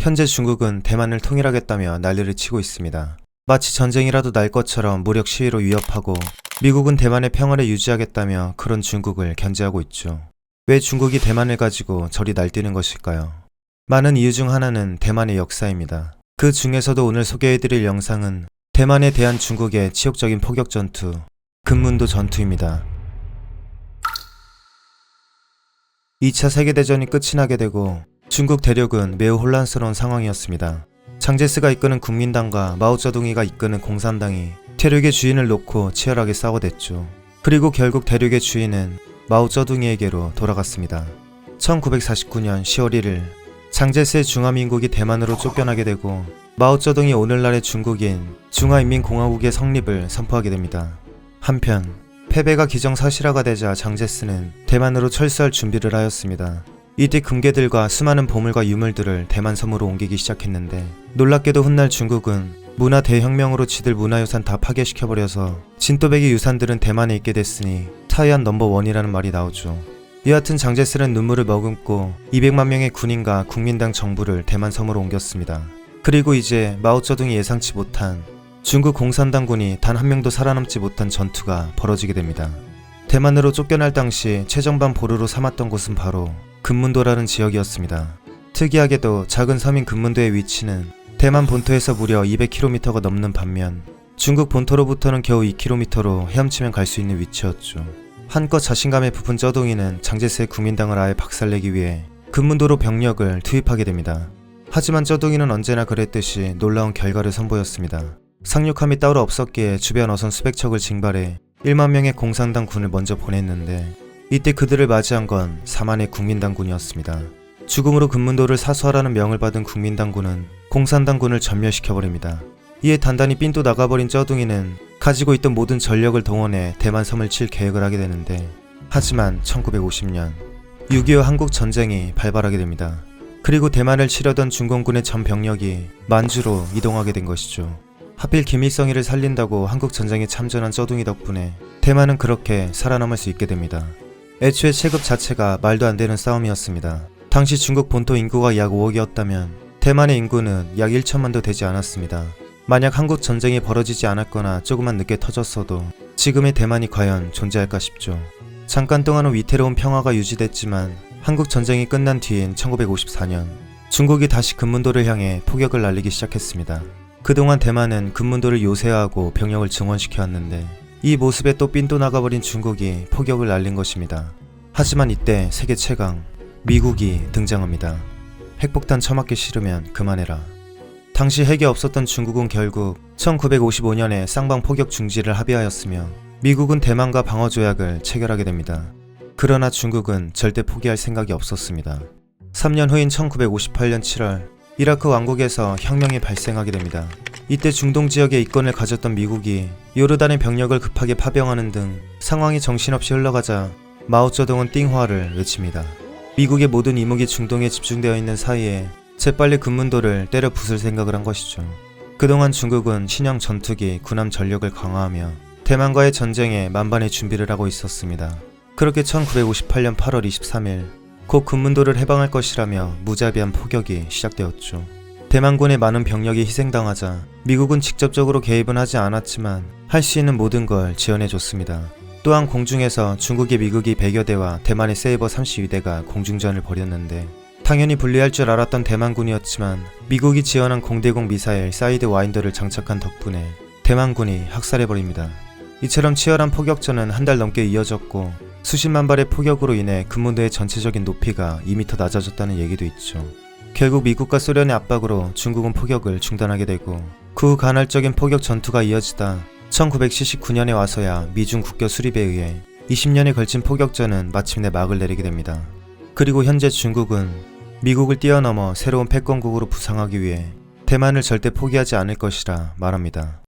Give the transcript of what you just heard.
현재 중국은 대만을 통일하겠다며 난리를 치고 있습니다. 마치 전쟁이라도 날 것처럼 무력 시위로 위협하고 미국은 대만의 평화를 유지하겠다며 그런 중국을 견제하고 있죠. 왜 중국이 대만을 가지고 저리 날뛰는 것일까요? 많은 이유 중 하나는 대만의 역사입니다. 그 중에서도 오늘 소개해드릴 영상은 대만에 대한 중국의 치욕적인 포격 전투, 금문도 전투입니다. 2차 세계대전이 끝이 나게 되고 중국 대륙은 매우 혼란스러운 상황이었습니다. 장제스가 이끄는 국민당과 마오쩌둥이가 이끄는 공산당이 대륙의 주인을 놓고 치열하게 싸워댔죠. 그리고 결국 대륙의 주인은 마오쩌둥이에게로 돌아갔습니다. 1949년 10월 1일 장제스의 중화민국이 대만으로 쫓겨나게 되고 마오쩌둥이 오늘날의 중국인 중화인민공화국의 성립을 선포하게 됩니다. 한편 패배가 기정사실화가 되자 장제스는 대만으로 철수할 준비를 하였습니다. 이때 금괴들과 수많은 보물과 유물들을 대만 섬으로 옮기기 시작했는데 놀랍게도 훗날 중국은 문화 대혁명으로 지들 문화유산 다 파괴시켜버려서 진또배기 유산들은 대만에 있게 됐으니 타이안 넘버원이라는 말이 나오죠. 여하튼 장제스는 눈물을 머금고 200만 명의 군인과 국민당 정부를 대만 섬으로 옮겼습니다. 그리고 이제 마오쩌둥이 예상치 못한 중국 공산당군이 단 한 명도 살아남지 못한 전투가 벌어지게 됩니다. 대만으로 쫓겨날 당시 최정반 보루로 삼았던 곳은 바로 금문도라는 지역이었습니다. 특이하게도 작은 섬인 금문도의 위치는 대만 본토에서 무려 200km가 넘는 반면 중국 본토로부터는 겨우 2km로 헤엄치면 갈 수 있는 위치였죠. 한껏 자신감에 부푼 쩌둥이는 장제스의 국민당을 아예 박살내기 위해 금문도로 병력을 투입하게 됩니다. 하지만 쩌둥이는 언제나 그랬듯이 놀라운 결과를 선보였습니다. 상륙함이 따로 없었기에 주변 어선 수백 척을 징발해 1만 명의 공산당 군을 먼저 보냈는데 이때 그들을 맞이한 건 4만의 국민당군이었습니다. 죽음으로 금문도를 사수하라는 명을 받은 국민당군은 공산당군을 전멸시켜버립니다. 이에 단단히 삔또 나가버린 쩌둥이는 가지고 있던 모든 전력을 동원해 대만 섬을 칠 계획을 하게 되는데 하지만 1950년 6.25 한국 전쟁이 발발하게 됩니다. 그리고 대만을 치려던 중공군의 전 병력이 만주로 이동하게 된 것이죠. 하필 김일성이를 살린다고 한국 전쟁에 참전한 쩌둥이 덕분에 대만은 그렇게 살아남을 수 있게 됩니다. 애초에 체급 자체가 말도 안 되는 싸움이었습니다. 당시 중국 본토 인구가 약 5억이었다면 대만의 인구는 약 1천만도 되지 않았습니다. 만약 한국 전쟁이 벌어지지 않았거나 조금만 늦게 터졌어도 지금의 대만이 과연 존재할까 싶죠. 잠깐 동안은 위태로운 평화가 유지됐지만 한국 전쟁이 끝난 뒤인 1954년 중국이 다시 금문도를 향해 포격을 날리기 시작했습니다. 그동안 대만은 금문도를 요새화하고 병력을 증원시켜 왔는데 이 모습에 또 삔또 나가버린 중국이 포격을 날린 것입니다. 하지만 이때 세계 최강 미국이 등장합니다. 핵폭탄 처맞기 싫으면 그만해라. 당시 핵이 없었던 중국은 결국 1955년에 쌍방 포격 중지를 합의하였으며 미국은 대만과 방어 조약을 체결하게 됩니다. 그러나 중국은 절대 포기할 생각이 없었습니다. 3년 후인 1958년 7월 이라크 왕국에서 혁명이 발생하게 됩니다. 이때 중동 지역에 이권을 가졌던 미국이 요르단의 병력을 급하게 파병하는 등 상황이 정신없이 흘러가자 마오쩌둥은 띵화를 외칩니다. 미국의 모든 이목이 중동에 집중되어 있는 사이에 재빨리 금문도를 때려 부술 생각을 한 것이죠. 그동안 중국은 신형 전투기, 군함 전력을 강화하며 대만과의 전쟁에 만반의 준비를 하고 있었습니다. 그렇게 1958년 8월 23일 곧 금문도를 해방할 것이라며 무자비한 포격이 시작되었죠. 대만군의 많은 병력이 희생당하자 미국은 직접적으로 개입은 하지 않았지만 할 수 있는 모든 걸 지원해줬습니다. 또한 공중에서 중국의 미국이 100여 대와 대만의 세이버 32대가 공중전을 벌였는데 당연히 불리할 줄 알았던 대만군이었지만 미국이 지원한 공대공 미사일 사이드 와인더를 장착한 덕분에 대만군이 학살해버립니다. 이처럼 치열한 포격전은 한 달 넘게 이어졌고 수십만 발의 포격으로 인해 금문도의 전체적인 높이가 2m 낮아졌다는 얘기도 있죠. 결국 미국과 소련의 압박으로 중국은 포격을 중단하게 되고 그 후 간헐적인 포격 전투가 이어지다 1979년에 와서야 미중 국교 수립에 의해 20년에 걸친 포격전은 마침내 막을 내리게 됩니다. 그리고 현재 중국은 미국을 뛰어넘어 새로운 패권국으로 부상하기 위해 대만을 절대 포기하지 않을 것이라 말합니다.